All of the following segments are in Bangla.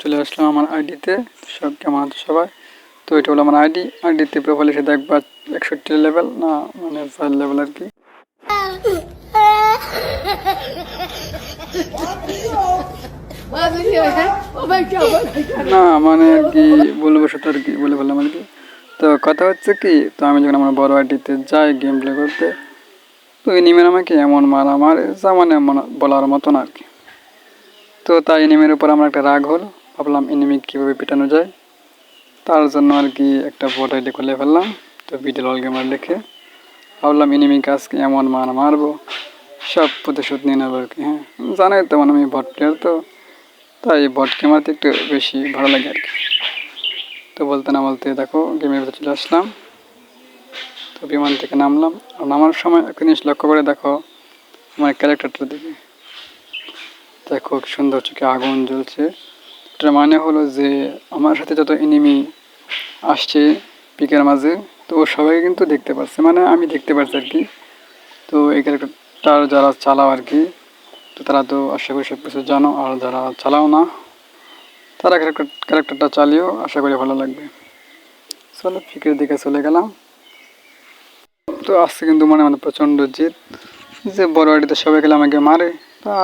চলে আসলাম আমার আইডিতে, সব কেমন আছে সবাই? তো এটা হলো আমার আইডি। আইডিতে প্রোফাইল এসে দেখবা একষট্টি লেভেল না মানে ফাইভ লেভেল আর কি। না মানে আর কি বলব সেটা আর কি বলে বললাম আর কি। তো কথা হচ্ছে কি, তো আমি যখন আমার বড় আইডিতে যাই গেম প্লে করতে, তো এনিমের আমাকে এমন মারা মারে যা মানে বলার মতো না আর কি। তো তাই এনিমের উপর আমার একটা রাগ হল। ভাবলাম এনিমি কীভাবে পেটানো যায়। তার জন্য আর কি একটা ভোট আইডি খুলে ফেললাম। তো বিডেল অল গেমার লিখে ভাবলাম এনিমি কাজকে এমন মার মারবো। সব প্রতিশোধ নিয়ে নেব আর কি হ্যাঁ। জানাই তো মানে আমি ভট প্লেয়ার তো, তাই ভট গেমারতে একটু বেশি ভালো লাগে আর কি। তো বলতে না বলতে দেখো গেমের ভিতরে চলে আসলাম। তো বিমান থেকে নামলাম। আর নামার সময় একটা জিনিস লক্ষ্য করে দেখো আমার ক্যারেক্টারটার দিকে দেখো, কি সুন্দর চোখে আগুন জ্বলছে। এটার মানে হলো যে, আমার সাথে যত এনিমি আসছে পিকের মাঝে, তো ও সবাই কিন্তু দেখতে পাচ্ছে মানে আমি দেখতে পাচ্ছি আর কি। তো এই ক্যারেক্টারটার যারা চালাও আর কি, তো তারা তো আশা করি সব কিছু জানো, আর যারা চালাও না, তারা ক্যারেক্টার ক্যারেক্টারটা চালিয়েও আশা করি ভালো লাগবে। চলো, পিকের দিকে চলে গেলাম। তো আজকে কিন্তু মনে মানে প্রচণ্ড জিত যে বড় বাড়িতে সবাই গেলে আমাকে মারে।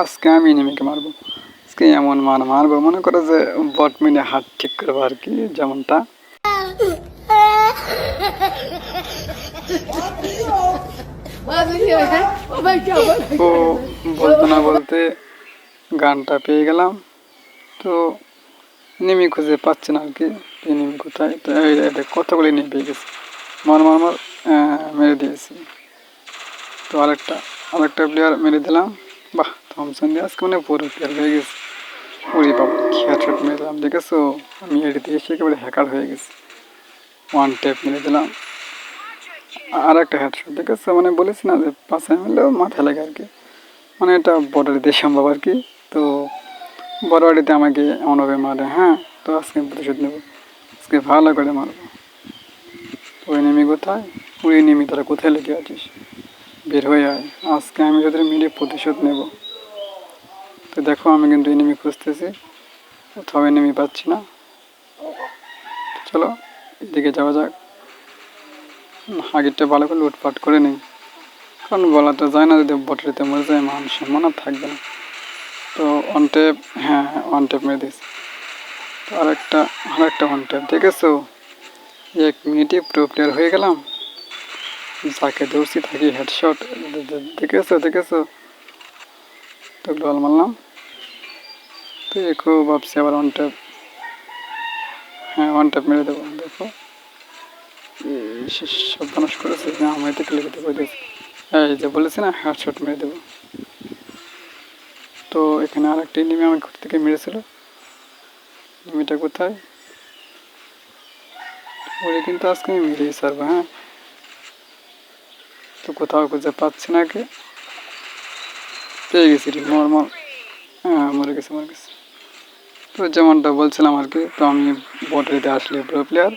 আজকে আমি নেমেকে মারবো। আজকে এমন মার মারবো, মনে করো যে বট মিনে হাত ঠিক করব আর কি, যেমনটা। তো বলতে না বলতে গানটা পেয়ে গেলাম। তো নিমি খুঁজে পাচ্ছে না আর কি নিমি কোথায়। তো কতগুলি নিয়ে পেয়ে গেছে। মার মার মার মেরে দিয়েছি। তো আরেকটা আরেকটা প্লেয়ার মেরে দিলাম। বাহ! থমসন আজকে মানে পুরো প্লেয়ার হয়ে গেছে। ওরে বাবা হেডশট মেরে দিলাম, দেখেছ? আমি এডিতে এসে একেবারে হ্যাকার হয়ে গেছি। ওয়ান ট্যাপ মেরে দিলাম। আর একটা হেডশট দেখেছ? মানে বলেছি না যে পাশে মিলেও মাথায় লাগে আর কি। মানে এটা বর্ডার দিয়ে সম্ভব আর কি। তো বড় বাড়িতে আমাকে এমনভাবে মারে হ্যাঁ? তো আজকে প্রতিশোধ নেব। আজকে ভালো করে মারবো। ওই নেমি কোথায়? ওই নেমি তারা কোথায় লেগে আছিস? বের হয়ে আয়। আজকে আমি তোদের মিলে প্রতিশোধ নেব। তো দেখো আমি কিন্তু এনিমি খুঁজতেছি। কোথাও এনিমি পাচ্ছি না। চলো, এদিকে যাওয়া যাক। আগেরটা ভালো করে লুটপাট করে নেই। কারণ বলা তো যায় না, যদি বটারিতে মরে যায় মান সম্মান থাকবে না। তো অন টেপ হ্যাঁ ওয়ান টেপ মেরে দিয়েছি। তো আরেকটা আরেকটা ওয়ান টেপ দেখেছ? এক মিনিটে প্রো প্লেয়ার হয়ে গেলাম। যাকে ধরছি থাকি হেডশট দেখেছ দেখেছ? তো ডল মারলাম। তো একটু ভাবছি আবার ওয়ান ট্যাপ হ্যাঁ ওয়ান ট্যাপ মেরে দেবো, দেখো। সব মানুষ করেছে যে আমি তো ক্লিক করে দিয়েছি এই যে বলেছি না হেডশট মেরে দেবো। তো এখানে আর একটা নিমে আমার ঘর থেকে মেরেছিল? নিমিটা কোথায়? ওরে কিন্তু আজকে আমি মেরেই সারবো হ্যাঁ। তো কোথাও খুঁজে পাচ্ছি না কি পেয়ে গেছি নর্মাল হ্যাঁ মরে গেছে মরে গেছে। তো যেমনটা বলছিলাম আর কি, তো আমি বটারিতে আসলে প্রো প্লেয়ার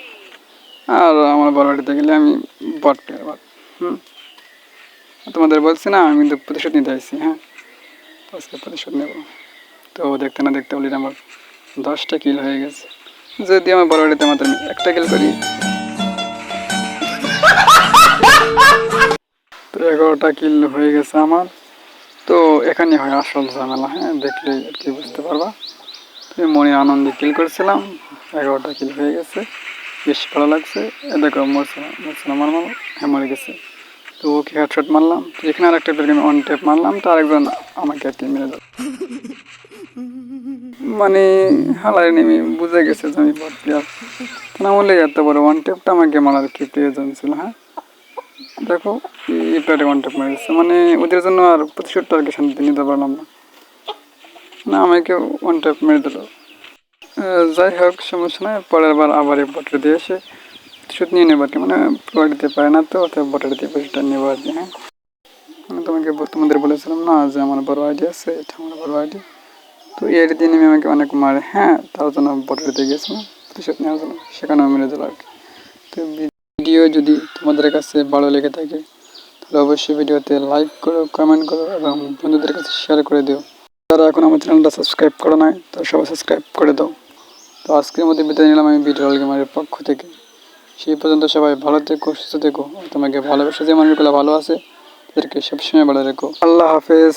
আর আমার বড় বাড়িতে গেলে আমি বট প্লেয়ার বট হুম? তোমাদের বলছি না, আমি কিন্তু প্রতিশোধ নিতে আসছি হ্যাঁ। আজকে প্রতিশোধ নেব। তো দেখতে না দেখতে বলি আমার দশটা কিল হয়ে গেছে। যদি আমার বড় বাড়িতে মাত্র আমি একটা কিল করি। তো এগারোটা কিল হয়ে গেছে আমার। তো এখানে হয় আসল ঝামেলা হ্যাঁ? দেখলে আর কি বুঝতে পারবা। মনে আনন্দে কিল করেছিলাম, এগারোটা কিল হয়ে গেছে, বেশ ভালো লাগছে। এ দেখো মরছিলাম মরছিলাম আমার মামা হ্যাঁ মরে গেছে। তো ওকে হেডশট মারলাম, তো এখানে আর একটা প্লেয়ারকে আমি অন টেপ মারলাম, তো আরেকজন আমাকে আর কি মেরে দিল। মানে হালায় নেমে বুঝে গেছে যে আমি বট প্লেয়ার না বললে এত বড় ওয়ান টেপটা আমাকে মারার কি প্রয়োজন ছিল হ্যাঁ? দেখো ওয়ান টেপ মেরে দিচ্ছে মানে ওদের জন্য আর প্রতিশোধটা আর কি শান্তি নিতে পারলাম না। না, আমাকে ওয়ান টেপ মেরে দিল। যাই হোক, সমস্যা নয় পরের বার আবার এই দিয়ে এসে প্রতিশোধ নিয়ে নেব আর কি। মানে প্রোভাইড দিতে পারে না তো, অতএব বটার দিয়ে প্রতিশোধটা নেব আর কি হ্যাঁ। আমি তোমাকে তোমাদের বলেছিলাম না যে আমার বড় আইডি আছে, এটা আমার বড় আইডি। তো এই আইডি দিয়ে নেমে আমাকে অনেক মারে হ্যাঁ তার জন্য বটার দিয়ে গেছিলাম প্রতিশোধ নেওয়ার জন্য। সেখানেও মেরে দিল আর কি। তো ভিডিও যদি তোমাদের কাছে ভালো লেগে থাকে তাহলে অবশ্যই ভিডিওতে লাইক করো কমেন্ট করো এবং বন্ধুদের কাছে শেয়ার করে দিও। যারা এখন আমার চ্যানেলটা সাবস্ক্রাইব করো নাই তো সবাই সাবস্ক্রাইব করে দাও। তো আজকের মধ্যে বিদায় নিলাম আমি ভিডিও গেমারের পক্ষ থেকে। সেই পর্যন্ত সবাই ভালো থেকো, সুস্থ থেকো। তোমাকে ভালোবাসা যে মানুষগুলো ভালো আছে। তাদেরকে সবসময় ভালো রেখো। আল্লাহ হাফেজ।